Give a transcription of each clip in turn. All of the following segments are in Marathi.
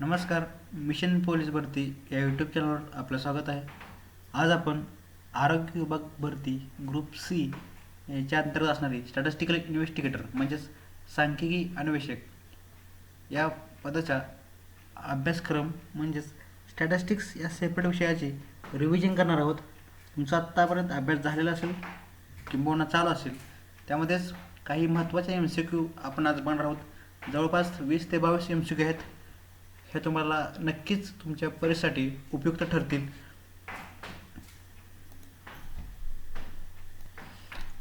नमस्कार मिशन पोलीस भरती या यूट्यूब चॅनलवर आपलं स्वागत आहे. आज आपण आरोग्य विभाग भरती ग्रुप सी याच्या अंतर्गत असणारी स्टॅटिस्टिकल इन्व्हेस्टिगेटर म्हणजेच सांख्यिकी अन्वेषक या पदाचा अभ्यासक्रम म्हणजेच स्टॅटिस्टिक्स या सेपरेट विषयाचे रिव्हिजन करणार आहोत. तुमचा आत्तापर्यंत अभ्यास झालेला असेल किंबहुना चालू असेल त्यामध्येच काही महत्त्वाचे एम सी क्यू आपण आज बनणार आहोत. जवळपास वीस ते बावीस एम सी क्यू आहेत. हे तुम्हाला नक्कीच तुमच्या परीक्षेसाठी उपयुक्त ठरतील.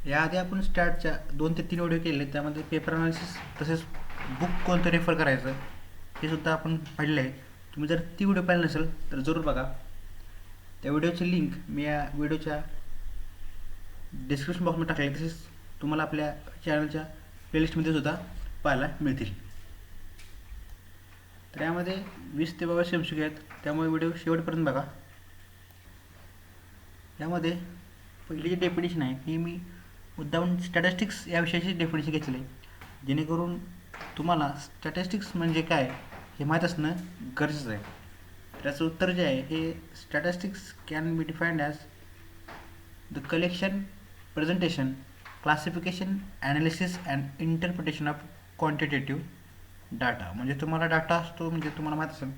याआधी आपण स्टार्टच्या दोन ते तीन व्हिडिओ केले त्यामध्ये पेपर अनालिसिस तसेच बुक कोणतं रेफर करायचं हे सुद्धा आपण पाहिलं आहे. तुम्ही जर ती व्हिडिओ पाहिली नसेल तर जरूर बघा. त्या व्हिडिओची लिंक मी या व्हिडिओच्या डिस्क्रिप्शन बॉक्समध्ये टाकली तसेच तुम्हाला आपल्या चॅनलच्या प्लेलिस्टमध्ये सुद्धा पाहायला मिळतील. तर यामध्ये वीस ते बावीस एम आहेत. त्यामुळे व्हिडिओ शेवटपर्यंत बघा. यामध्ये पहिली जी डेफिनेशन आहे ही मी मुद्दाहून स्टॅटिस्टिक्स या विषयाची डेफिनेशन घेतली आहे. जेणेकरून तुम्हाला स्टॅटिस्टिक्स म्हणजे काय हे माहीत असणं गरजेचं आहे. त्याचं उत्तर जे आहे हे statistics can be defined as the collection presentation classification analysis and interpretation of quantitative data म्हणजे तुम्हाला डाटा असतो म्हणजे तुम्हाला माहीत असेल.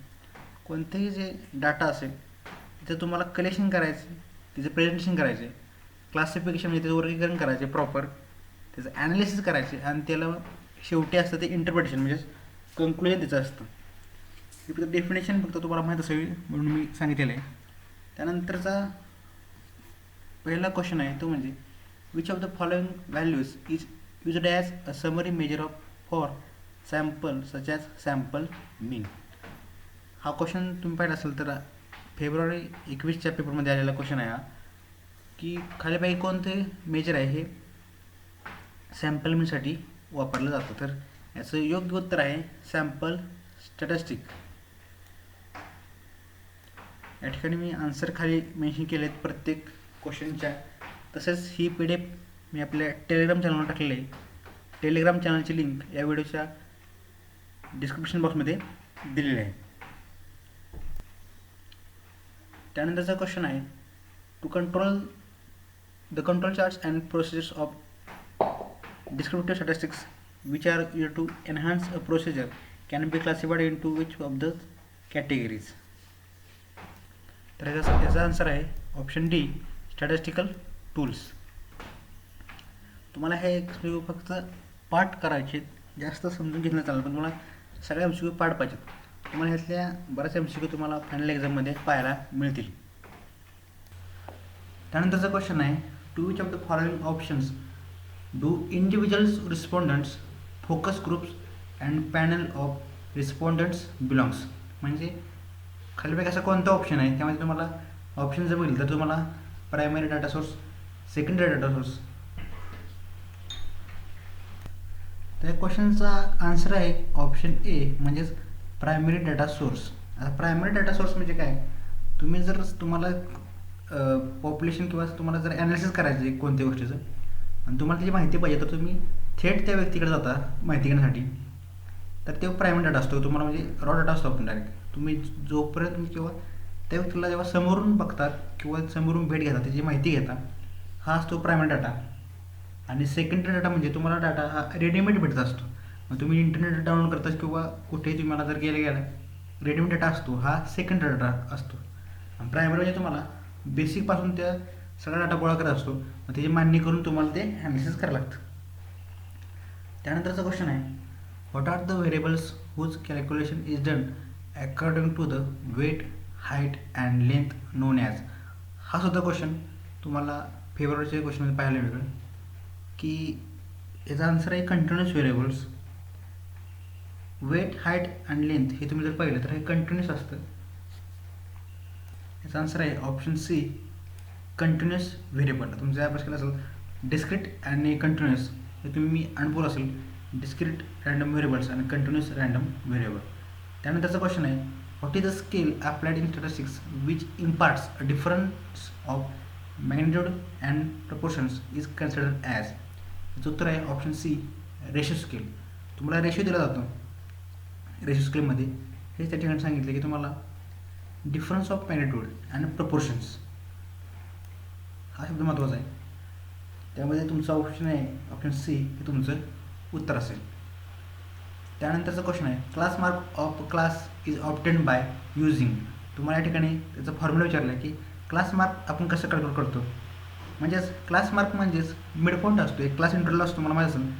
कोणतेही जे डाटा असेल तिथे तुम्हाला कलेक्शन करायचं म्हणजे तिचं प्रेझेंटेशन करायचे क्लासिफिकेशन म्हणजे त्याचं वर्गीकरण करायचे प्रॉपर त्याचं ॲनालिसिस करायचे आणि त्याला शेवटी असतं ते इंटरप्रिटेशन म्हणजेच कन्क्लुजन त्याचं असतं. हे फक्त डेफिनेशन फक्त तुम्हाला माहीत असावी म्हणून मी सांगितलेलं आहे. त्यानंतरचा पहिला क्वेश्चन आहे तो म्हणजे which of the following values is used as a summary measure of for sample such as sample mean हा क्वेश्चन तुम्ही पाहिला असेल तर फेब्रुवारी एकवीसच्या पेपरमध्ये आलेला क्वेश्चन आहे हा. की खालीपैकी कोणते मेजर आहे हे सॅम्पल मीनसाठी वापरलं जातं? तर याचं योग्य उत्तर आहे सॅम्पल स्टॅटिस्टिक या ठिकाणी मी आन्सर खाली मेन्शन केले आहेत प्रत्येक क्वेश्चनच्या तसेच ही पी डी एफ मी आपल्या टेलिग्राम चॅनलवर टाकलेली आहे. टेलिग्राम चॅनलची लिंक या व्हिडिओच्या डिस्क्रिप्शन बॉक्समध्ये दिलेले आहे. त्यानंतरचा क्वेश्चन आहे to control the control charts and process of descriptive statistics which are you to enhance a procedure can be classified into which of the categories तर याचा याचा आन्सर आहे ऑप्शन डी स्टॅटिस्टिकल टूल्स तुम्हाला हे एक फक्त पाठ करायचे जास्त समजून घेतलं चालेल पण तुम्हाला सगळ्या एम सी क्यू पाठ पाहिजेत. तुम्हाला ह्यातल्या बऱ्याच एम सी क्यू तुम्हाला फायनल एक्झाममध्ये पाहायला मिळतील. त्यानंतरचा क्वेश्चन आहे to which of the following options do individuals respondents focus groups and panel of respondents belongs म्हणजे खालीपैकी असा कोणता ऑप्शन आहे? त्यामध्ये तुम्हाला ऑप्शन जर बघितलं तर तुम्हाला primary data source secondary data source त्या क्वेश्चनचा आन्सर आहे ऑप्शन ए म्हणजेच प्रायमरी डाटा सोर्स आता प्रायमरी डाटा सोर्स म्हणजे काय? तुम्ही जर तुम्हाला पॉप्युलेशन किंवा तुम्हाला जर ॲनालिसिस करायचं आहे कोणत्या गोष्टीचं आणि तुम्हाला त्याची माहिती पाहिजे तर तुम्ही थेट त्या व्यक्तीकडे जाता माहिती घेण्यासाठी. तर तो प्रायमरी डाटा असतो. तुम्हाला म्हणजे रॉ डाटा असतो आपण डायरेक्ट तुम्ही जोपर्यंत तुम्ही किंवा त्या व्यक्तीला जेव्हा समोरून बघतात किंवा समोरून भेट घेतात त्याची माहिती घेता हा असतो प्रायमरी डाटा आणि सेकंडरी डाटा म्हणजे तुम्हाला डाटा हा रेडीमेड भेटत असतो. मग तुम्ही इंटरनेट डाउनलोड करताच किंवा कुठेही तुम्हाला जर गेलं गेलं रेडीमेड डाटा असतो हा सेकंडरी डाटा असतो. आणि प्रायमरी म्हणजे तुम्हाला बेसिकपासून त्या सगळा डाटा गोळा करत असतो. मग त्याची मांडणी करून तुम्हाला ते ॲनालिसिस करावं लागतं. त्यानंतरचा क्वेश्चन आहे what are the variables whose calculation is done according to the weight height and length known as हा सुद्धा क्वेश्चन तुम्हाला फेब्रुवारीचे क्वेश्चनमध्ये पाहायला मिळेल. की याचा आन्सर आहे continuous variables weight height and length हे तुम्ही जर पाहिलं तर हे कंटिन्युअस असतं. याचा आन्सर आहे ऑप्शन सी कंटिन्युअस व्हेरिएबल तुमचा अभ्यास केला असेल डिस्क्रिट आणि कंटिन्युअस हे तुम्ही अनुभव असेल डिस्क्रिट रँडम व्हेरिएबल्स आणि कंटिन्युअस रँडम व्हेरिएबल त्यानंतरचा क्वेश्चन आहे what is the scale applied in statistics which imparts a difference of magnitude and proportions is considered as याचं उत्तर आहे ऑप्शन सी रेशो स्केल तुम्हाला रेशो दिला जातो. रेशो स्केलमध्ये हे त्या ठिकाणी सांगितलं की तुम्हाला difference of magnitude and proportions हा शब्द महत्त्वाचा आहे. त्यामध्ये तुमचा ऑप्शन आहे ऑप्शन सी हे तुमचं उत्तर असेल. त्यानंतरचा क्वेश्चन आहे class mark of class is obtained by using तुम्हाला या ठिकाणी त्याचा फॉर्म्युला विचारला आहे की क्लास मार्क आपण कसं कॅल्क्युलेट करतो? म्हणजेच क्लास मार्क म्हणजेच मिड पॉईंट असतो. एक क्लास इंटरव्हल असतो मला माहिती असेल.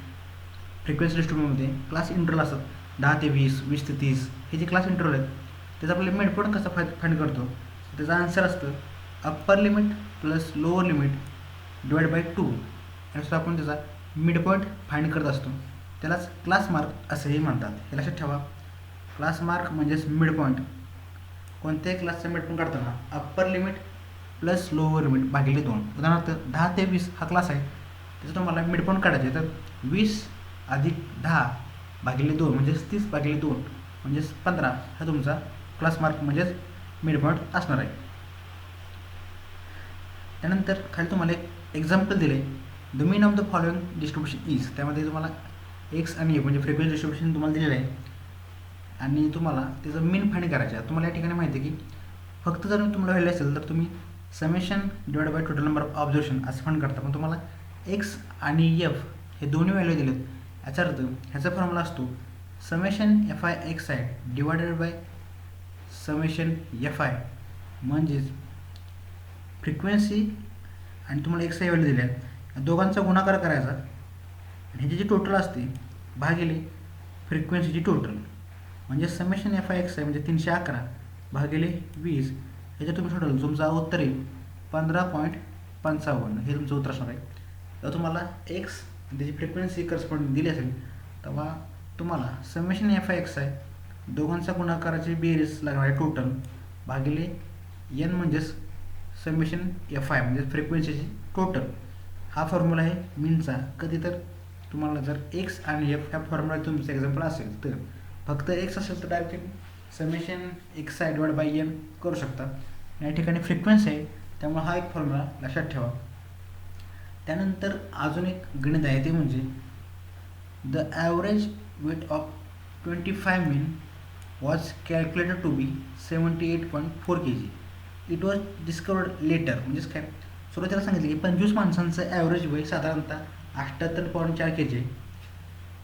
फ्रिक्वेन्सी स्टुडंटमध्ये क्लास इंटरव्हल असतात. दहा ते वीस वीस ते तीस हे जे क्लास इंटरव्हल आहेत त्याचा आपल्याला मिडपॉईंट कसा कसं फाय फाईंड करतो? त्याचा आन्सर असतं upper limit plus lower limit divide by two यासुद्धा आपण त्याचा मिडपॉईंट फाईंड करत असतो. त्यालाच क्लास मार्क असंही म्हणतात. हे लक्षात ठेवा. क्लास मार्क म्हणजेच मिडपॉईंट कोणत्याही क्लासचा मिडपॉईंट काढताना upper limit plus lower mid भागिले दोन. उदाहरणार्थ दहा ते वीस हा क्लास आहे. त्याचं तुम्हाला मिड पॉईंट काढायचे तर वीस अधिक दहा भागिले दोन म्हणजेच तीस भागिले दोन म्हणजेच पंधरा हा तुमचा क्लास मार्क म्हणजेच मिड पॉईंट असणार आहे. त्यानंतर खाली तुम्हाला एक एक्झाम्पल दिले the mean of the following distribution is त्यामध्ये तुम्हाला एक्स आणि ए म्हणजे फ्रिक्वेन्सी डिस्ट्रीब्युशन तुम्हाला दिलेलं आहे. आणि तुम्हाला त्याचं मीन फाईंड करायचं आहे. तुम्हाला या ठिकाणी माहिती आहे की फक्त जर तुम्हाला व्हॅल्यू असेल तर तुम्ही summation divide by total number of observation असं फंड करता पण तुम्हाला एक्स आणि एफ हे दोन्ही व्हॅल्यू दिलेत. याचा अर्थ ह्याचा फॉर्म्युला असतो summation F I X I divided by summation F I म्हणजेच फ्रिक्वेन्सी आणि तुम्हाला एक्स आय व्हॅल्यू दिल्या आहेत. दोघांचा गुणाकार करायचा. आणि ह्याची जी टोटल असते भागिले फ्रिक्वेन्सीची टोटल म्हणजे summation F I X I म्हणजे तीनशे अकरा भागिले वीस ह्याच्यात तुम्ही टोटल तुमचा उत्तर येईल. पंधरा पॉईंट पंचावन्न. हे तुमचं उत्तर असणार आहे तर तुम्हाला एक्स त्याची फ्रिक्वेन्सी करस्पॉन्डिंग दिली असेल तेव्हा तुम्हाला समेशन एफ आय एक्स आहे. दोघांचा गुणाकाराची बेरीज लागणार म्हणजे आहे टोटल भागिले एन म्हणजेच समेशन एफ आय म्हणजे फ्रिक्वेन्सीची टोटल हा फॉर्म्युला आहे मीनचा. कधी तर तुम्हाला जर एक्स आणि एफ ह्या फॉर्म्युला तुमचं एक्झाम्पल असेल तर. फक्त एक्स असेल तर direct summation X I divide by M करू शकता. या ठिकाणी फ्रिक्वेन्सी आहे त्यामुळे हा एक फॉर्म्युला लक्षात ठेवा. त्यानंतर अजून एक गणित आहे ते म्हणजे the average weight of twenty five men was calculated to be seventy eight point four K G it was discovered later म्हणजेच काय? सुरुवातीला सांगितलं की पंचवीस माणसांचं ॲव्हरेज वय साधारणतः अठ्ठ्याहत्तर पॉईंट चार के जी आहे.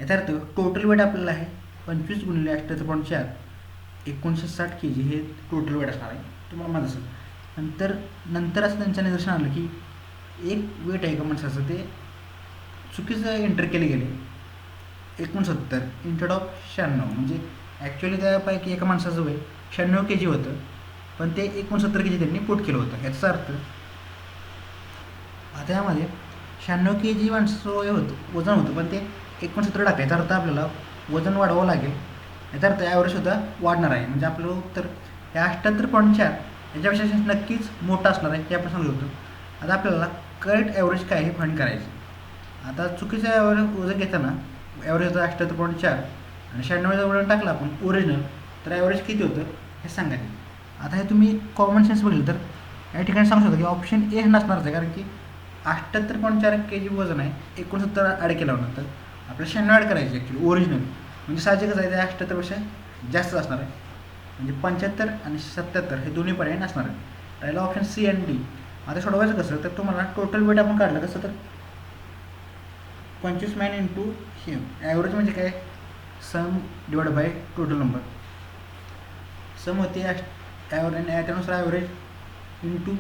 याचा अर्थ टोटल वेट आपल्याला आहे पंचवीस गुणिले अठ्ठ्याहत्तर पॉईंट चार. एकोणीसशे साठ के जी हे टोटल वेट असणार आहे. तुम्हाला माहीत असेल. नंतर नंतर असं त्यांच्या निदर्शन आलं की एक वेट आहे का माणसाचं ते चुकीचं एंटर केले गेले. एकोणसत्तर इंटेड ऑफ शहाण्णव. म्हणजे ॲक्च्युली त्यापैकी एका माणसाचं वय शहाण्णव के जी होतं. पण ते एकोणसत्तर के जी त्यांनी पोट केलं होतं. याचा अर्थ आता यामध्ये शहाण्णव के जी माणसाचं वय होतं वजन होतं. पण ते एकोणसत्तर टाकायचा अर्थ आपल्याला वजन वाढवावं लागेल. याचा अर्थ ॲव्हरेजसुद्धा वाढणार आहे. म्हणजे आपलं उत्तर हे अठ्ठ्याहत्तर पॉईंट चार याच्यापेक्षा नक्कीच मोठा असणार आहे हे आपण सांगू शकतो आता आपल्याला करेक्ट ॲव्हरेज काय हे फाईंड करायचं आता चुकीचं ॲव्हरेज वजन घेताना ॲव्हरेज होतं अठ्ठ्याहत्तर पॉईंट चार आणि शहाण्णव वजन टाकलं आपण ओरिजिनल तर ॲव्हरेज किती होतं? हे सांगायचं आता हे तुम्ही कॉमन सेन्स बघितलं तर या ठिकाणी सांगू शकता की ऑप्शन ए नसणारच आहे कारण की अठ्ठ्याहत्तर पॉईंट चार के जी वजन आहे एकोणसत्तर ॲड केलं होतं तर आपल्याला शहाण्णव ॲड करायची ॲक्च्युली ओरिजिनल म्हणजे साहजिकच आहे ते अठ्ठ्याहत्तरपेक्षा जास्त असणार आहे. म्हणजे पंच्याहत्तर आणि सत्याहत्तर हे दोन्ही पर्याय नसणार आहे राहिला ऑप्शन सी अँड डी आता सोडवायचं कसं तर तुम्हाला टोटल वेट आपण काढलं कसं तर? पंचवीस मॅन इंटू हे ॲव्हरेज म्हणजे काय? Sum divide by total number sum होते ॲव्हरेज त्यानुसार ॲव्हरेज इंटू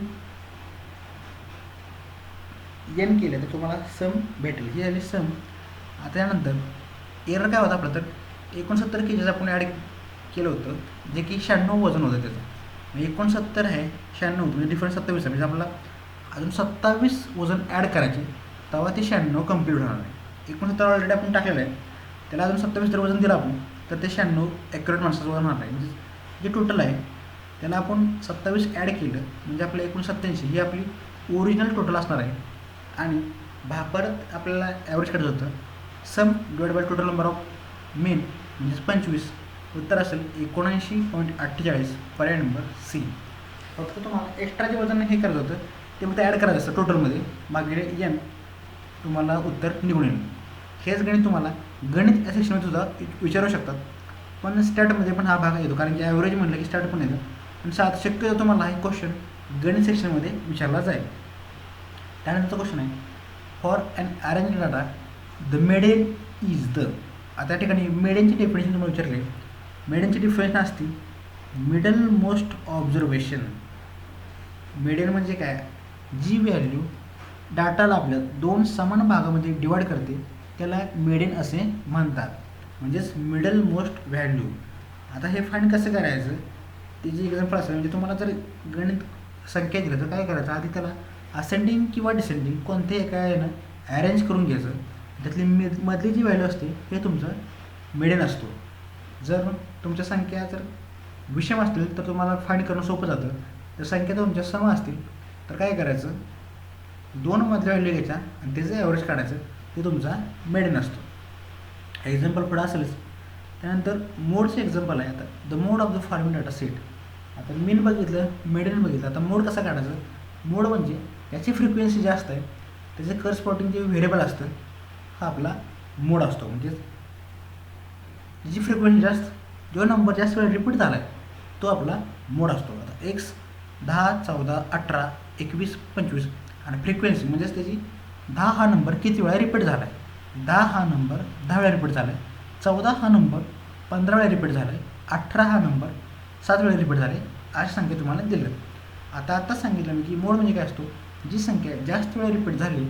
एन केलं तर तुम्हाला सम भेटेल. ही झाली सम आता त्यानंतर एरर काय होतं आपलं तर एकोणसत्तर के जीचं आपण ॲड केलं होतं जे की शहाण्णव वजन होतं त्याचं. एकोणसत्तर आहे शहाण्णव म्हणजे डिफरन्स सत्तावीस आहे. म्हणजे आपल्याला अजून सत्तावीस वजन ॲड करायचे तेव्हा ते शहाण्णव कंप्लीट होणार आहे एकोणसत्तर ऑलरेडी आपण टाकलेलं आहे. त्याला अजून सत्तावीस जर वजन दिलं आपण तर ते शहाण्णव ॲक्युरेट माणसाचं वजन होणार आहे म्हणजे जे टोटल आहे त्याला आपण सत्तावीस ॲड केलं म्हणजे आपलं एकोणसत्त्याऐंशी ही आपली ओरिजिनल टोटल असणार आहे. आणि भा परत आपल्याला ॲव्हरेज काढायचं होतं sum divide by total number of men म्हणजेच पंचवीस. उत्तर असेल एकोणऐंशी पॉईंट अठ्ठेचाळीस पर्याय नंबर सी. फक्त तुम्हाला एक्स्ट्रा जे वजन हे करायचं होतं ते मग ते ॲड करायचं असतं टोटलमध्ये मागे एन तुम्हाला उत्तर निघून येईल. हेच गणित तुम्हाला गणित या सेक्शनमध्ये सुद्धा विचारू शकतात. पण स्टॅटमध्ये पण हा भाग येतो कारण की ॲव्हरेज म्हटलं की स्टॅट पण येतं. पण सात शक्यतो तुम्हाला हा क्वेश्चन गणित सेक्शनमध्ये विचारला जाईल. त्यानंतरचा क्वेश्चन आहे for and arrange data the median is the आता या ठिकाणी मेडेनची डेफिनेशन तुम्हाला विचारले मेडेनची डेफिनेशन असते मिडल मोस्ट ऑब्झर्वेशन मेडेन म्हणजे काय? जी व्हॅल्यू डाटाला आपल्या दोन समान भागामध्ये डिवाइड करते त्याला मेडेन असे म्हणतात. म्हणजेच मिडल मोस्ट व्हॅल्यू आता हे फाईंड कसं करायचं? त्याची एक्झाम्पल असेल म्हणजे तुम्हाला जर गणित संख्या दिलं तर काय करायचं? आधी त्याला असेंडिंग किंवा डिसेंडिंग कोणत्याही एका यानं ॲरेंज करून घ्यायचं. त्यातली मे मधली जी व्हॅल्यू असते हे तुमचं मिडेन असतो. जर तुमच्या संख्या जर विषम असतील तर तुम्हाला फाईंड करणं सोपं जातं. जर संख्या तुमच्या सम असतील तर काय करायचं? दोन मधल्या व्हॅल्यू घ्यायचा आणि त्याचं ॲव्हरेज काढायचं ते तुमचा मेडेन असतो. एक्झाम्पल पुढं असेलच. त्यानंतर मोडचं एक्झाम्पल आहे आता. The mode of the farming data set आता मीन बघितलं मेडेन बघितलं. आता मोड कसा काढायचं? मोड म्हणजे याची फ्रिक्वेन्सी जास्त आहे. त्याचे करस्पॉटिंग जे व्हेरिएबल असतं हा आपला मोड असतो. म्हणजेच जी फ्रिक्वेन्सी जास्त जो नंबर जास्त वेळा रिपीट झाला आहे तो आपला मोड असतो. आता एक्स दहा चौदा अठरा एकवीस पंचवीस आणि फ्रिक्वेन्सी म्हणजेच त्याची दहा हा नंबर किती वेळा रिपीट झाला आहे दहा हा नंबर दहा वेळा रिपीट झाला आहे चौदा हा नंबर पंधरा वेळा रिपीट झाला आहे अठरा हा नंबर सात वेळा रिपीट झाले अशी संख्या तुम्हाला दिलं आता आत्ताच सांगितलं मी की मोड म्हणजे काय असतो? जी संख्या जास्त वेळा रिपीट झाली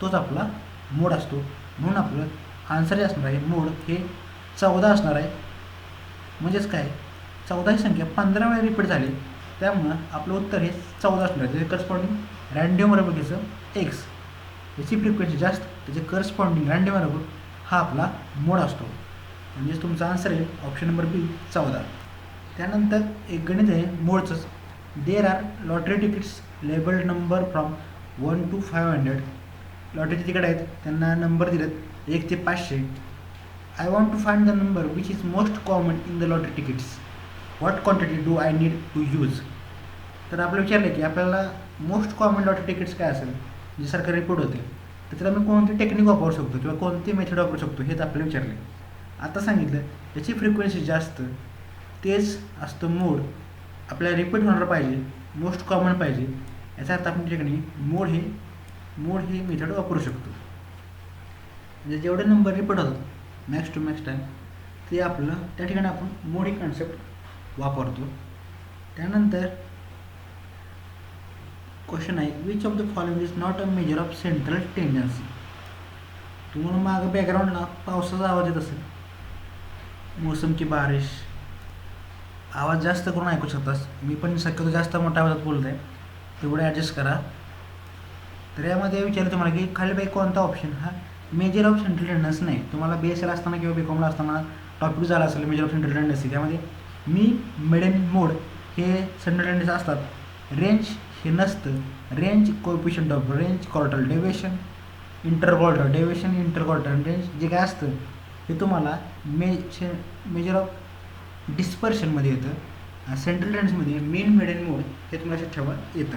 तोच आपला मोड असतो. म्हणून आपलं आन्सर जे असणार आहे. मोड हे चौदा असणार आहे. म्हणजेच काय? चौदा ही संख्या पंधरा वेळा रिपीट झाली. त्यामुळं आपलं उत्तर हे चौदा असणार आहे. त्याचे करस्पॉन्डिंग रँडम व्हॅरिएबल एक्स याची फ्रिक्वेन्सी जास्त त्याचे करस्पॉन्डिंग रँडम व्हॅरिएबल हा आपला मोड असतो. म्हणजेच तुमचा आन्सर आहे ऑप्शन नंबर बी चौदा. त्यानंतर एक गणित आहे मोडचंच. There are lottery tickets labelled number from one to five hundred लॉटरीचे ticket आहेत त्यांना नंबर दिलेत एक ते पाचशे. I want to find the number which is most common in the lottery tickets what quantity do I need to use तर आपलं विचारलं की आपल्याला मोस्ट कॉमन लॉटरी तिकीट्स काय असेल? जे सरकार रिपोर्ट होते तर त्याला मी कोणती टेक्निक वापरू शकतो किंवा कोणती मेथड वापरू शकतो हेच आपल्याला विचारले. आता सांगितलं याची फ्रिक्वेन्सी जास्त तेच असतं मोड. आपल्याला रिपीट होणार पाहिजे मोस्ट कॉमन पाहिजे. याचा अर्थ आपण ठिकाणी मोड हे मोड हे मेथड वापरू शकतो. म्हणजे जेवढे नंबर रिपीट होतात मॅक्स टू मॅक्स टाईम ते आपलं त्या ठिकाणी आपण मोड ही कन्सेप्ट वापरतो. त्यानंतर क्वेश्चन आहे which of the following is not a measure of central tendency तुम्हाला मागं बॅकग्राऊंडला पावसाचा आवाज येत असेल. मोसमची बारिश. आवाज जास्त करून ऐकू शकतास. मी पण शक्यतो जास्त मोठ्या आवाजात बोलत आहे तेवढे ॲडजस्ट करा. तर यामध्ये विचारलं तुम्हाला की खाली कोणता ऑप्शन हा मेजर ऑफ सेंट्रल टेंडन्सी नाही. तुम्हाला बी एस एल असताना किंवा बी कॉमला असताना टॉपिक झाला असेल मेजर ऑफ सेंट्रल टेंडन्सी त्यामध्ये मी मिडन मोड हे सेंट्रल टेंडन्सी असतात. रेंज हे नसतं. Range coefficient of range quarter deviation inter quarter deviation inter quarter range जे काय असतं हे तुम्हाला मे मेजर ऑफ डिस्पर्शनमध्ये येतं. सेंट्रल टेंडन्सीमध्ये मेन मिडन मोड हे तुम्हाला लक्षात ठेवा येतं.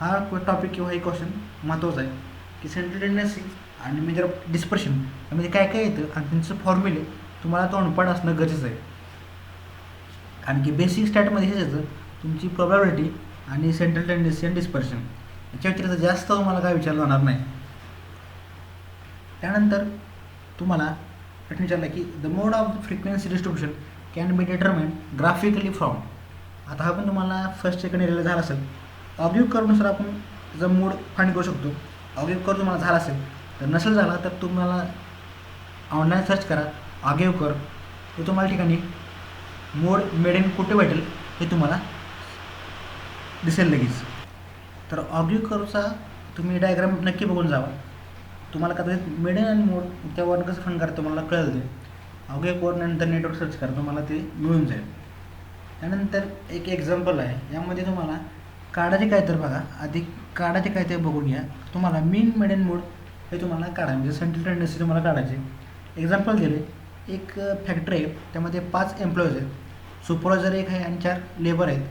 हा टॉपिक किंवा हे क्वेश्चन महत्त्वाचं आहे की सेंट्रल टेंडन्सी आणि मेजर डिस्पर्शन यामध्ये काय काय येतं आणि त्यांचं फॉर्म्युले तुम्हाला तोंडपाठ असणं गरजेचं आहे. कारण की बेसिक स्टॅटमध्ये हेच येतं तुमची प्रॉबॅबिलिटी आणि सेंट्रल टेंडन्सी आणि डिस्पर्शन याच्या व्यतिरिक्त जास्त तुम्हाला काय विचारलं जाणार नाही. त्यानंतर तुम्हाला प्रश्न विचारला की the mode of frequency distribution can be determine graphically from आता हा पण तुम्हाला फर्स्ट सेकंड एरियाला झाला असेल. ऑब्जेक्ट करूनुसार आपण त्याचा मूड फाईंड करू शकतो. ऑगेव कर तुम्हाला झाला असेल. तर नसेल झाला तर तुम्हाला ऑनलाईन सर्च करा. ऑगेव कर. तो तुम्हाला ठिकाणी मोड मेडेन कुठे भेटेल हे तुम्हाला दिसेल लगेच. तर ऑगिव करूचा तुम्ही डायग्राम नक्की बघून जावा. तुम्हाला कदाचित मेडेन आणि मोड त्यावर कसं फंड करा तुम्हाला कळेल ते. ऑब्जेक्टवर नंतर नेटवर्क सर्च करा तुम्हाला ते मिळून जाईल. त्यानंतर एक एक्झाम्पल आहे. यामध्ये तुम्हाला काढायचे काय तर बघा काढा ते काय ते बघून घ्या. तुम्हाला मीन मेडेन मोड हे तुम्हाला काढा म्हणजे सेंट्रल टेंडन्सी तुम्हाला काढायचे. एक्झाम्पल दिले. एक फॅक्टरी आहे. त्यामध्ये पाच एम्प्लॉईज आहेत. सुपरवायझर एक आहे आणि चार लेबर आहेत.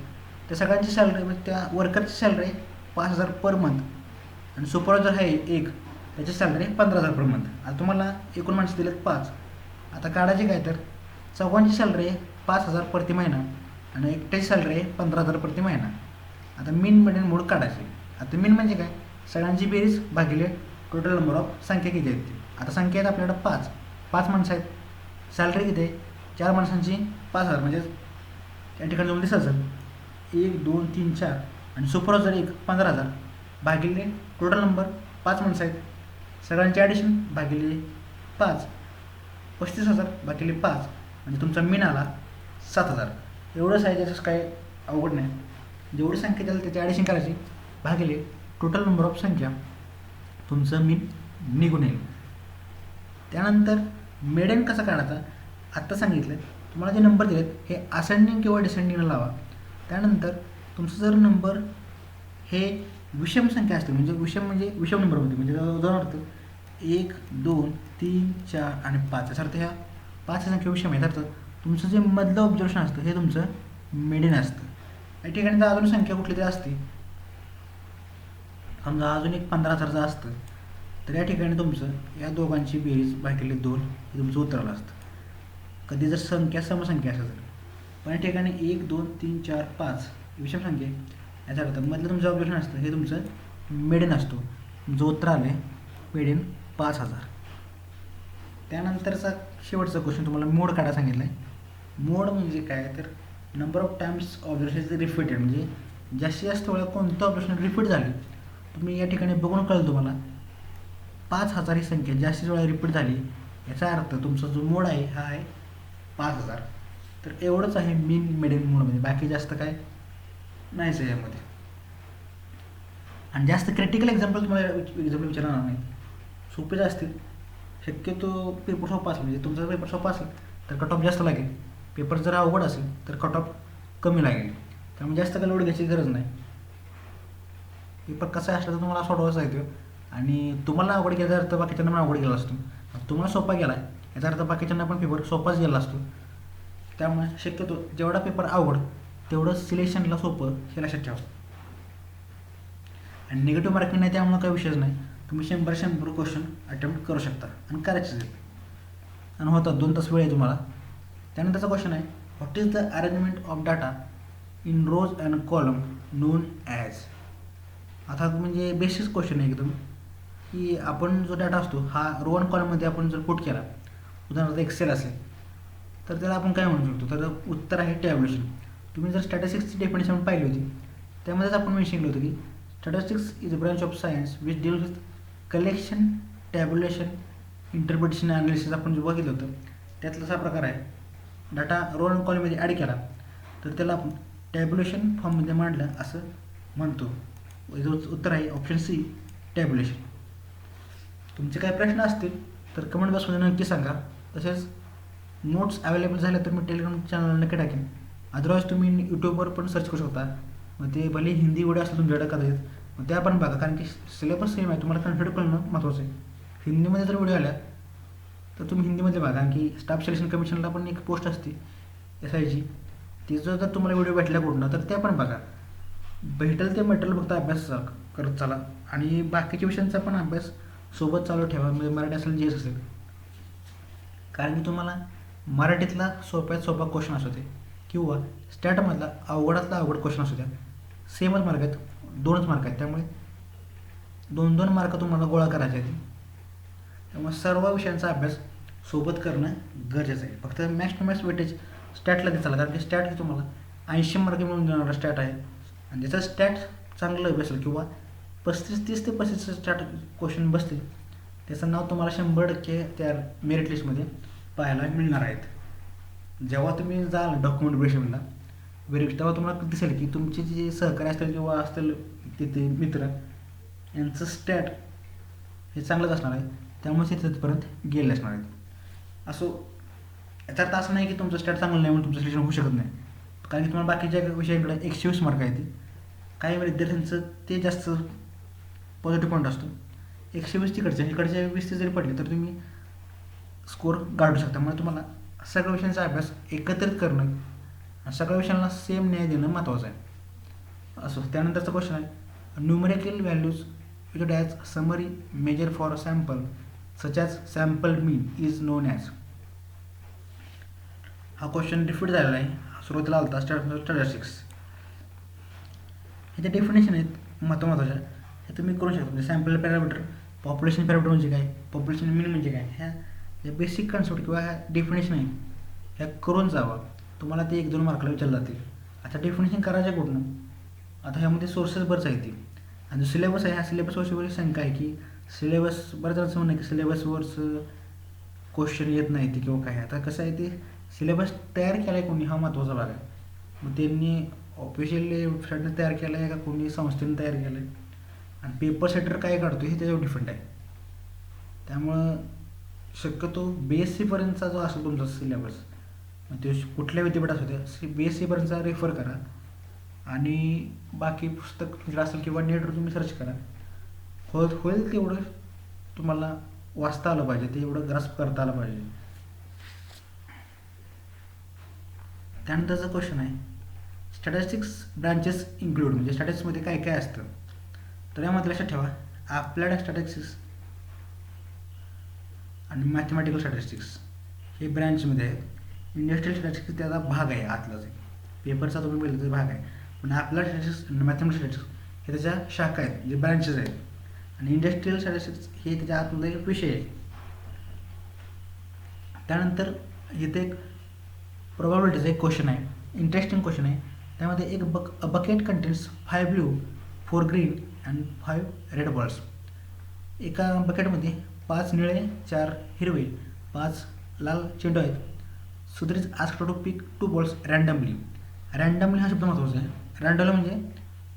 त्या सगळ्यांची सॅलरी म्हणजे त्या वर्करची सॅलरी आहे पाच हजार पर मंथ आणि सुपरवायझर आहे एक. त्याची सॅलरी पंधरा हजार पर मंथ आता तुम्हाला एकूण माणसं दिलेत पाच. आता काढायची काय तर? चौघांची सॅलरी आहे पाच हजार प्रति महिना. आणि एकट्याची सॅलरी आहे पंधरा हजार प्रति महिना. आता मिन मिडियन मोड काढायची. आता मेन म्हणजे काय? सगळ्यांची बेरीज भागिले टोटल नंबर ऑफ संख्या किती आहेत? आता संख्या आहेत आपल्याकडं पाच. पाच माणसं आहेत. सॅलरी किती आहे? चार माणसांची पाच हजार. म्हणजे त्या ठिकाणी तुम्हाला दिसत असेल. एक दोन तीन चार. आणि सुपरवायझर एक पंधरा हजार. भागिले टोटल नंबर पाच माणसं आहेत. सगळ्यांचे ॲडिशन भागिले पाच. पस्तीस हजार भागिले पाच. म्हणजे तुमचा मीन आला सात हजार. एवढंच आहे त्याचं काय अवघड नाही. जेवढी संख्या त्याला त्याची ॲडिशन करायची भागिले. टोटल नंबर ऑफ संख्या तुमचं मीन निघून येईल. त्यानंतर मेडेन कसं काढायचा? आत्ता सांगितलं. तुम्हाला जे नंबर दिलेत हे असेंडिंग किंवा डिसेंडिंगला लावा. त्यानंतर तुमचं जर नंबर हे विषम संख्या असते म्हणजे विषम म्हणजे विषम नंबरमध्ये म्हणजे उदाहरणार्थ एक दोन तीन चार आणि पाच. याचा अर्थ ह्या पाच संख्या विषम आहेत. तर तुमचं जे मधलं ऑब्झर्वेशन असतं हे तुमचं मेडिन असतं. या ठिकाणी जर अजून संख्या कुठली तरी असते. समजा अजून एक पंधरा हजारचं असतं तर या ठिकाणी तुमचं या दोघांची बेरीज भागिले दोन हे तुमचं उत्तर आलं असतं. कधी जर संख्या समसंख्या असेल तर. पण या ठिकाणी एक दोन तीन चार पाच विषम संख्या याचा अर्थ मधलं तुमचं ऑब्झर्वेशन असतं हे तुमचं मेडेन असतो. जो उत्तर आलं आहे मेडेन पाच हजार. त्यानंतरचा शेवटचा क्वेश्चन तुम्हाला मोड काढा सांगितलं आहे मोड म्हणजे काय? तर number of times observation repeated म्हणजे जास्तीत जास्त वेळा कोणतं ऑब्झर्वेशन रिपीट झाली तुम्ही या ठिकाणी बघून कळलं तुम्हाला. पाच हजार ही संख्या जास्तीत वेळा रिपीट झाली. याचा अर्थ तुमचा जो मोड आहे हा आहे पाच हजार. तर एवढंच आहे मीन मिडियम मोडमध्ये बाकी जास्त काय नाहीच आहे यामध्ये. आणि जास्त क्रिटिकल एक्झाम्पल तुम्हाला एक्झाम्पल विचारणार नाही. सोपेच असतील. शक्यतो पेपर सोपा असेल. म्हणजे तुमचा पेपर सोपा असेल तर कट ऑफ जास्त लागेल. पेपर जर अवघड असेल तर कट ऑफ कमी लागेल. त्यामुळे जास्त काय लोड घ्यायची गरज नाही. पेपर कसा असला तर तुम्हाला सोडवायचा आहे तो. आणि तुम्हाला अवघड गेला अर्थ बाकीच्यांना पण अवघड गेला असतो. तुम्हाला सोपा गेला आहे. याचा अर्थ बाकीच्यांना पण पेपर सोपाच गेला असतो. त्यामुळे शक्यतो जेवढा पेपर आवड तेवढं सिलेक्शनला सोपं हे लक्षात ठेवा. आणि निगेटिव्ह मार्किंग नाही त्यामुळे काही विषयच नाही. तुम्ही शंभर शंभर क्वेश्चन अटेम्प्ट करू शकता आणि करायचे आणि होतात दोन तास वेळ आहे तुम्हाला. त्यानंतरचा क्वेश्चन आहे what is the arrangement of data in rows and column known as आता म्हणजे बेसिक क्वेश्चन आहे एकदम. की आपण जो डाटा असतो हा रो कॉलमध्ये कॉलममध्ये आपण जर पुट केला उदाहरणार्थ एक्सेल असेल तर त्याला आपण काय म्हणू शकतो? तर उत्तर आहे टॅब्युलेशन तुम्ही जर स्टॅटिस्टिक्सची डेफिनेशन पाहिली होती त्यामध्येच आपण मेन्शन केलं होतं की statistics is a branch of science which deal with collection tabulation interpretation analysis आपण जे बघितलं होतं त्यातला असा प्रकार आहे. डाटा रो कॉलमध्ये ॲड केला तर त्याला आपण टॅब्युलेशन फॉर्ममध्ये मांडलं असं म्हणतो. उत्तर आहे ऑप्शन सी टॅब्युलेशन तुमचे काही प्रश्न असतील तर कमेंट बॉक्समध्ये नक्की सांगा. तसेच नोट्स अवेलेबल झाले तर मी टेलिग्राम चॅनल नक्की टाकेन. अदरवाईज तुम्ही यूट्यूबवर पण सर्च करू शकता. मग ते भले हिंदी व्हिडिओ असतील तुमच्याकडे कदाचित. मग त्या पण बघा कारण की सिलेबस सेम आहे तुम्हाला कन्फिड करणं महत्त्वाचं आहे. हिंदीमध्ये जर व्हिडिओ आल्या तर तुम्ही हिंदीमध्ये बघा कारण की स्टाफ सिलेक्शन कमिशनला पण एक पोस्ट असते एस आयची तिचं जर तुम्हाला व्हिडिओ भेटला कुठनं तर त्या पण बघा. भेटेल ते मटेरियल फक्त अभ्यास करत चला. आणि बाकीच्या विषयांचा पण अभ्यास सोबत चालू ठेवा. म्हणजे मराठी असेल जी असेल. कारण की तुम्हाला मराठीतला सोप्यात सोपा क्वेश्चन असू दे किंवा स्टॅटमधला अवघडातला अवघड क्वेश्चन असू द्या. सेमच मार्क आहेत. दोनच मार्क आहेत. त्यामुळे दोन दोन मार्क तुम्हाला गोळा करायचे आहेत. त्यामुळे सर्व विषयांचा अभ्यास सोबत करणं गरजेचं आहे. फक्त मॅक्स टू मॅक्स वेटेज स्टॅटला दिसायला कारण की स्टॅट हे तुम्हाला ऐंशी मार्क मिळून देणारा स्टॅट आहे. आणि ज्याचं स्टॅट चांगलं बसेल किंवा पस्तीस तीस ते पस्तीस स्टॅट क्वेश्चन बसतील त्याचं नाव तुम्हाला शंभर टक्के त्या मेरिट लिस्टमध्ये पाहायला मिळणार आहेत. जेव्हा तुम्ही जाल डॉक्युमेंट व्हेरिफिकेशनला व्हेरिफिक तेव्हा तुम्हाला दिसेल की तुमचे जे सहकारी असतील किंवा असतील तिथे मित्र यांचं स्टॅट हे चांगलंच असणार आहे. त्यामुळे ते तिथपर्यंत गेले असणार आहेत. असो याचा अर्थ असं नाही की तुमचं स्टॅट चांगलं नाही म्हणून तुमचं सिलेक्शन होऊ शकत नाही. कारण की तुम्हाला बाकीच्या विषयाकडे एकशे वीस मार्क येतील काही विद्यार्थ्यांचं ते जास्त पॉझिटिव्ह पॉईंट असतो. एकशे वीस तिकडचे इकडचे वीस ते जरी पडले तर तुम्ही स्कोअर गाठू शकता. म्हणजे तुम्हाला सगळ्या विषयांचा अभ्यास एकत्रित करणं सगळ्या विषयांना सेम न्याय देणं महत्त्वाचं आहे. असो. त्यानंतरचा क्वेश्चन आहे numerical values with as summary measure for a sample such as sample mean is known as हा क्वेश्चन रिपीट झालेला आहे. सुरुवातीला आला होता स्टॅटिस्टिक्स ह्याचे डेफिनेशन आहेत महत्त्व महत्त्वाच्या हे तुम्ही करू शकता. म्हणजे सॅम्पल पॅरामीटर पॉप्युलेशन पॅरामीटर म्हणजे काय? पॉप्युलेशन मिन म्हणजे काय? ह्या ज्या बेसिक कन्सेप्ट किंवा ह्या डेफिनेशन आहे. ह्या करून जावा. तुम्हाला ते एक दोन मार्कला विचारलं जातील. आता डेफिनेशन करायचं कुठनं? आता ह्यामध्ये सोर्सेस बरंच आहेत ती. आणि जो सिलेबस आहे. ह्या सिलेबसवर शंका आहे की सिलेबस बऱ्याच जणांचं म्हणणं आहे की सिलेबसवरचं क्वेश्चन येत नाही ते किंवा काय. आता कसं आहे ते सिलेबस तयार केला आहे कोणी? हा महत्त्वाचा भाग आहे. मग त्यांनी ऑफिशियली वेबसाईटने तयार केला आहे का कोणी संस्थेने तयार केलं आहे आणि पेपर सेटर काय काढतो हे त्याच्यावर डिफेंड आहे. त्यामुळं शक्यतो बी एस सीपर्यंतचा जो असेल तुमचा सिलेबस मग ते कुठल्या विद्यापीठ असू द्या बी एस सीपर्यंतचा रेफर करा. आणि बाकी पुस्तक तुमच्याकडे असेल किंवा नेटवर तुम्ही सर्च करा. होत होईल तेवढं तुम्हाला वाचता आलं पाहिजे ते एवढं ग्रास्प करता आलं पाहिजे. त्यानंतरचा क्वेश्चन आहे. स्टॅटिस्टिक्स ब्रांचेस इन्क्लूड म्हणजे स्टॅटिस्टिक्समध्ये काय काय असतं? तर यामध्ये लक्षात ठेवा. आपल्याला स्टॅटिस्टिक्स आणि मॅथमॅटिकल स्टॅटिस्टिक्स हे ब्रँचमध्ये आहेत. इंडस्ट्रियल स्टॅटिस्टिक्स त्याचा भाग आहे आतलाच आहे पेपरचा तुम्ही पहिला भाग आहे. पण अप्लाइड स्टॅटिस्टिक्स आणि मॅथमॅटिकल स्टॅटिस्टिक्स हे त्याच्या शाखा आहेत जे ब्रँचेस आहेत. आणि इंडस्ट्रियल स्टॅटिस्टिक्स हे त्याच्या आतमध्ये एक विषय आहे. त्यानंतर इथे एक प्रोबॅबिलिटीचा एक क्वेश्चन आहे इंटरेस्टिंग क्वेश्चन आहे. त्यामध्ये एक buck a bucket contains five blue four green and five red balls एका बकेटमध्ये पाच निळे चार हिरवे पाच लाल चेंडू आहेत. Sudhir is ask to pick two balls randomly randomly हा शब्द महत्त्वाचा आहे. रँडमली म्हणजे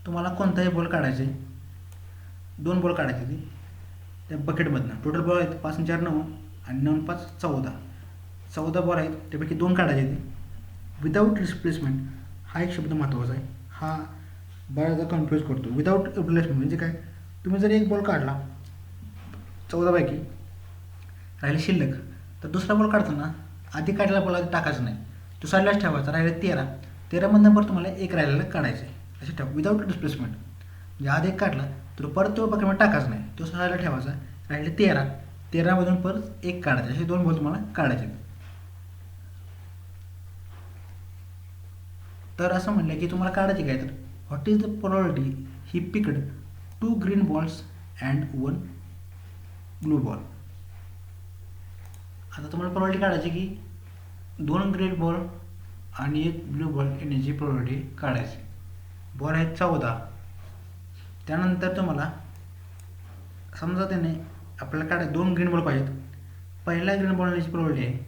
तुम्हाला कोणताही बॉल काढायचे. दोन बॉल काढायचे ते त्या बकेटमधनं टोटल बॉल आहेत पाच आणि चार नऊ आणि नऊ पाच चौदा. चौदा बॉल आहेत त्यापैकी दोन काढायचे ते विदाऊट रिप्लेसमेंट हा एक शब्द महत्त्वाचा आहे. हा बऱ्याचदा कन्फ्यूज करतो. विदाऊट रिप्लेसमेंट म्हणजे काय? तुम्ही जर एक बॉल काढला चौदापैकी राहिले शिल्लक तर दुसरा बॉल काढताना आधी काढलेला बॉल आधी टाकायचा नाही. तो साईडलाच ठेवायचा राहिले तेरा. तेरामध्ये परत तुम्हाला एक राहिलेला काढायचं आहे असे ठेवा. विदाऊट डिस्प्लेसमेंट म्हणजे आधी एक काढला तर परत तो बकेटमध्ये टाकायचा नाही. तो साईडला ठेवायचा राहिले तेरा. तेरामधून परत एक काढायचा. असे दोन बॉल तुम्हाला काढायचे तर असं म्हणलं की तुम्हाला काढायचे काय तर? What is the probability he picked two green balls and one blue ball आता तुम्हाला प्रॉलिटी काढायची की दोन ग्रीन बॉल आणि एक ब्लू बॉल येण्याची प्रॉलिटी काढायची. बॉल आहेत चौदा. त्यानंतर तुम्हाला समजा त्याने आपल्याला काढाय दोन ग्रीन बॉल पाहिजेत. पहिला ग्रीन बॉल येण्याची प्रोबॅबिलिटी आहे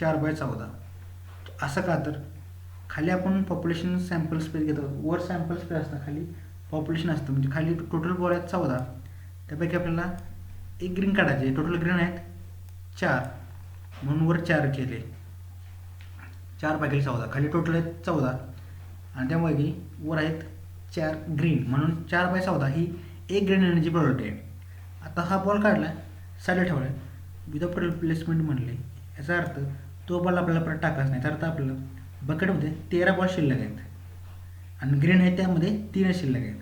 चार बाय चौदा. असं का तर? खाली आपण पॉप्युलेशन सॅम्पल स्पेस घेतो. वर सॅम्पल स्पेस असतं खाली. पॉप्युलेशन असतं. म्हणजे खाली टोटल बॉल आहेत चौदा. त्यापैकी आपल्याला एक ग्रीन काढायचे. टोटल ग्रीन आहेत चार. म्हणून वर चार केले. चार पैकी चौदा. खाली टोटल आहेत चौदा. आणि त्यापैकी वर आहेत चार ग्रीन म्हणून चार बाय चौदा ही एक ग्रीन येण्याची प्रॉडक्ट आहे. आता हा बॉल काढला. साईडला ठेवला. विदाउट रिप्लेसमेंट म्हणले. याचा अर्थ तो बॉल आपल्याला परत टाकायचा नाही. तर आता आपलं बकेटमध्ये तेरा बॉल शिल्लक आहेत. आणि ग्रीन आहे त्यामध्ये तीन शिल्लक आहेत.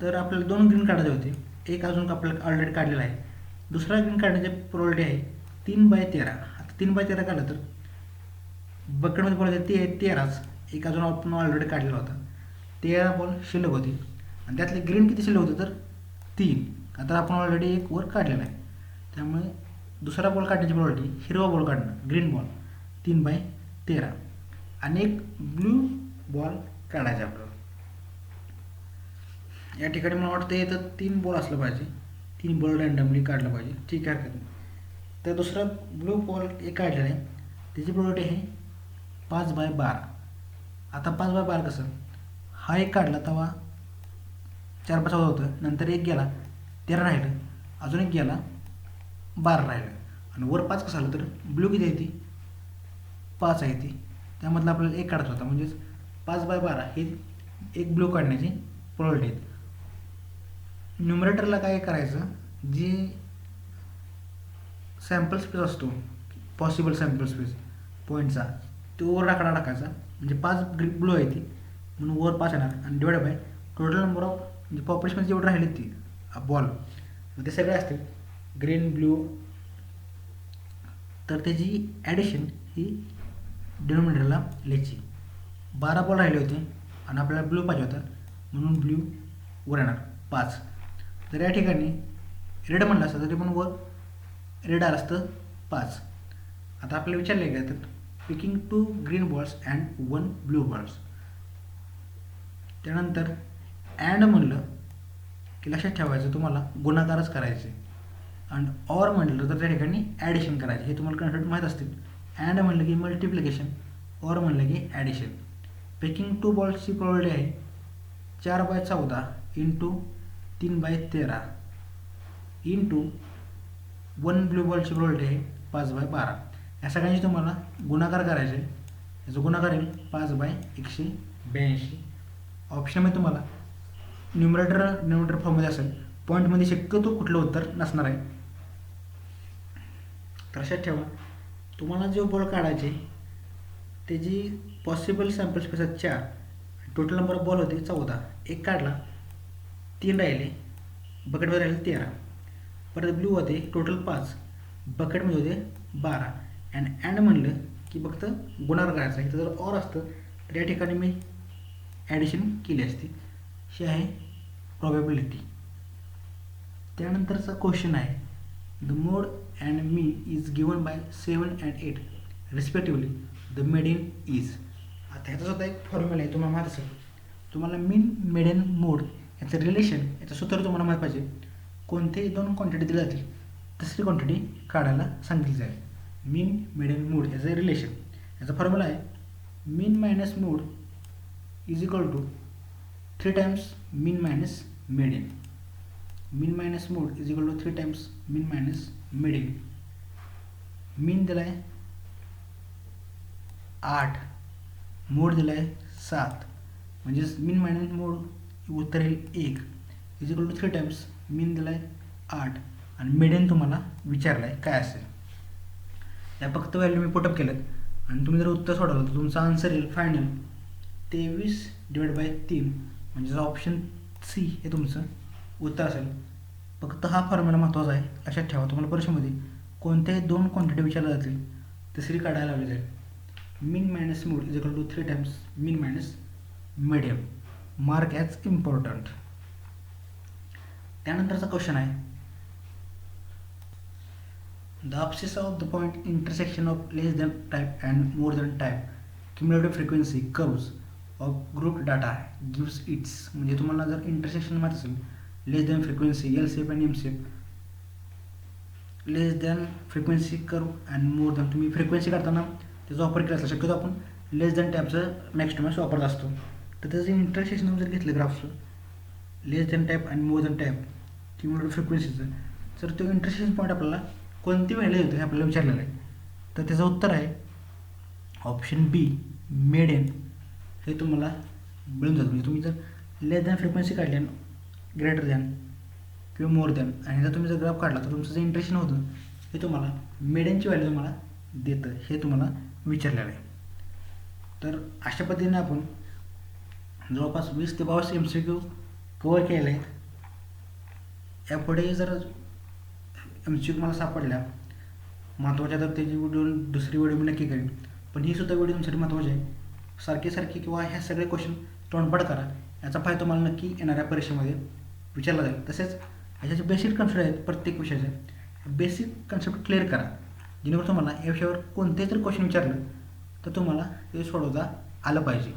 तर आपल्याला दोन ग्रीन काढायचे होते. एक अजून आपल्याला ऑलरेडी काढलेला आहे. दुसरा ग्रीन काढण्याची प्रॉलिटी आहे तीन बाय तेरा. आता तीन बाय तेरा काढलं तर बकेटमध्ये बॉल ते तेराच. एक अजून आपण ऑलरेडी काढलेला होता. तेरा बॉल शिल्लक होती. आणि त्यातले ग्रीन किती शिल्लक होते तर तीन. आता आपण ऑलरेडी एक वर काढलेला आहे. त्यामुळे दुसरा बॉल काढण्याची प्रॉलिटी हिरवा बॉल काढणं ग्रीन बॉल तीन बाय तेरा. आणि एक ब्लू बॉल काढायचा आपल्याला. या ठिकाणी मला वाटतं येतं तीन बॉल असलं पाहिजे. तीन बॉल रँडमली काढलं पाहिजे. ठीक आहे हरकत नाही. तर दुसरा ब्लू बॉल एक काढलेला आहे. त्याची प्रोडक्ट आहे पाच बाय बारा. आता पाच बाय बारा कसं? हा एक काढला तेव्हा चार पाच चौदा होतं. नंतर एक गेला तेरा राहिलं. अजून एक गेला बारा राहिलं. आणि वर पाच कसं आलं तर? ब्लू किती आहे ती? पाच आहे ती. त्यामधलं आपल्याला एक काढायचा होता म्हणजेच पाच बाय बारा हे एक ब्लू काढण्याची प्रोबॅबिलिटी आहेत. न्युमरेटरला काय करायचं? जे सॅम्पल स्पेस असतो पॉसिबल सॅम्पल स्पेस पॉईंटचा तो वर आकडा टाकायचा. म्हणजे पाच ग्रीप ब्लू आहे ती म्हणून वर पाच येणार. आणि divide by total number of म्हणजे पॉप्युलेशन जेवढे राहिले ती बॉल मग ते सगळे असतील. ग्रीन ब्लू तर त्याची ॲडिशन ही डिनोमिनेटरला लेची बारा बॉल राहिले होते आणि आपल्याला ब्ल्यू पाहिजे होता. म्हणून ब्ल्यू वर येणार. पाच. तर या ठिकाणी रेड म्हणलं असतं तरी पण वर रेड आलं असतं पाच. आता आपल्याला विचारले काय तर picking two green balls and one blue balls त्यानंतर अँड म्हणलं की लक्षात ठेवायचं तुम्हाला गुणाकारच करायचे. आणि ऑर म्हटलं तर त्या ठिकाणी ॲडिशन करायचे. हे तुम्हाला कन्सेप्ट माहीत असतील. अँड म्हणलं की मल्टिप्लिकेशन ऑर म्हणलं की ॲडिशन पेकिंग टू बॉल्सची प्रॉबिलिटी आहे चार बाय चौदा इंटू तीन बाय तेरा. इंटू वन ब्लू बॉलची प्रॉबिलिटी आहे पाच बाय बारा. या सगळ्यांची तुम्हाला गुणाकार करायचे याचा गुणाकार येईल पाच बाय एकशे ब्याऐंशी. ऑप्शनमध्ये तुम्हाला न्युमरेटर न्युमरेटर फॉर्ममध्ये असेल. पॉईंटमध्ये शक्यतो कुठलं उत्तर नसणार आहे. तर लक्षात ठेवा. तुम्हाला जो बॉल काढायचे त्याची पॉसिबल सॅम्पल स्पेस आहेत चार. टोटल नंबर ऑफ बॉल होते चौदा. एक काढला तीन राहिले बकेटमध्ये राहिले तेरा. परत ब्लू होते टोटल पाच. बकेटमध्ये होते बारा. अँड अँड म्हणलं की फक्त गुणाकार करायचा इथं जर ऑर असतं तर या ठिकाणी मी ॲडिशन केली असती. ही आहे प्रॉबेबिलिटी त्यानंतरचा क्वेश्चन आहे the mode and mean is given by seven and eight respectively the median is आता ह्याचा सुद्धा एक फॉर्म्युला आहे तुम्हाला माहीत असेल. तुम्हाला मीन मेडियन मोड याचं रिलेशन याचं सूत्र तुम्हाला माहीत पाहिजे. कोणतेही दोन क्वांटिटी दिली जातील तिसरी क्वांटिटी काढायला सांगितली जाईल. मीन मेडियन मोड याचं रिलेशन याचा फॉर्म्युला आहे mean minus mode is equal to three times mean minus median mean minus mode is equal to three times mean minus median mean दिला आहे आठ. मोड दिला आहे सात. म्हणजेच मीन मायनस मोड उत्तर येईल एक. Is equal to three times mean दिला आहे आठ. आणि मिडियन तुम्हाला विचारलं आहे काय असेल. या फक्त व्हॅल्यू मी पुटअप केलं आणि तुम्ही जर उत्तर सोडवलं तर तुमचा आन्सर येईल फायनल तेवीस डिवाइड बाय तीन. म्हणजे ऑप्शन सी हे तुमचं उत्तर असेल. फक्त हा फॉर्म्युला महत्त्वाचा आहे. लक्षात ठेवा तुम्हाला परीक्षेमध्ये कोणत्याही दोन क्वांटिटी विचारल्या जातील तिसरी काढायला लावली जाईल. Mean minus mode is equal to three times mean minus medium mark as important त्यानंतरचा क्वेश्चन आहे. The abscissa of the point intersection of less than type and more than type cumulative frequency curves of group data gives its म्हणजे तुम्हाला जर इंटरसेक्शन माहीत असेल लेस दॅन फ्रिक्वेन्सी एल सेप and M shape less than frequency curve and more than तुम्ही फ्रिक्वेन्सी काढताना त्याचा वापर केला असला शक्यतो आपण लेस दॅन टॅपचं नेक्स्ट मॅच वापरत असतो. तर त्याचं इंटरसेक्शन जर घेतलं ग्राफचं लेस दॅन टॅप आणि मोर दॅन टॅप किंवा फ्रिक्वेन्सीचं तर तो इंटरसेक्शन पॉईंट आपल्याला कोणती व्हॅल्यू येतो हे आपल्याला विचारलेलं आहे. तर त्याचं उत्तर आहे ऑप्शन बी मेडेन हे तुम्हाला मिळून जातं. म्हणजे तुम्ही जर लेस दॅन फ्रिक्वेन्सी काढली ग्रेटर दॅन किंवा मोर दॅन आणि जर तुम्ही जर ग्राफ काढला तर तुमचं जे इंटरेशन होतं हे तुम्हाला मेडेनची व्हॅल्यू तुम्हाला देतं. हे तुम्हाला विचारलेलं आहे. तर अशा पद्धतीने आपण जवळपास वीस ते बावीस एम सी क्यू कवर केलेले आहेत. यापुढे जर एम सी क्यू मला सापडल्या महत्त्वाच्या तर त्याची व्हिडिओ दुसरी व्हिडिओ मी नक्की करेन. पण ही सुद्धा व्हिडिओ तुमच्यासाठी महत्त्वाची आहे. सारखे सारखे किंवा ह्या सगळे क्वेश्चन तोंडपाठ करा. याचा फायदा तुम्हाला नक्की येणाऱ्या परीक्षेमध्ये विचारला जाईल. तसेच ह्याच्या जे बेसिक कन्सेप्ट आहेत प्रत्येक विषयाचे बेसिक कन्सेप्ट क्लिअर करा. जेणेकरून तुम्हाला या विषयावर कोणतेही तरी क्वेश्चन विचारलं तर तुम्हाला ते सोडवता आलं पाहिजे.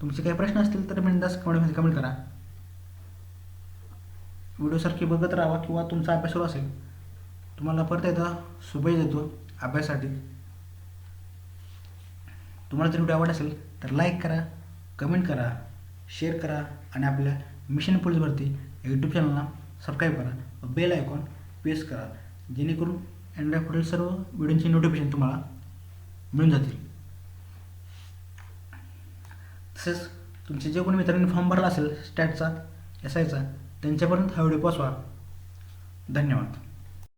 तुमचे काही प्रश्न असतील तर बिंदास कमेंटमध्ये कमेंट करा. व्हिडिओसारखी बघत राहा किंवा तुमचा अभ्यास सुरू असेल तुम्हाला परत एकदा शुभेच्छा देतो अभ्यासासाठी. तुम्हाला जर व्हिडिओ आवड असेल तर लाईक करा कमेंट करा शेअर करा आणि आपल्या मिशन पुलिसवरती यूट्यूब चॅनलला सबस्क्राईब करा व बेल आयकॉन प्रेस करा जेणेकरून अँड्रॉईड पुढील सर्व व्हिडिओची नोटिफिकेशन तुम्हाला मिळून जातील. तसेच तुमचे जे कोणी मित्रांनी फॉर्म भरला असेल स्टॅटचा एस आयचा त्यांच्यापर्यंत हा व्हिडिओ पोचवा धन्यवाद.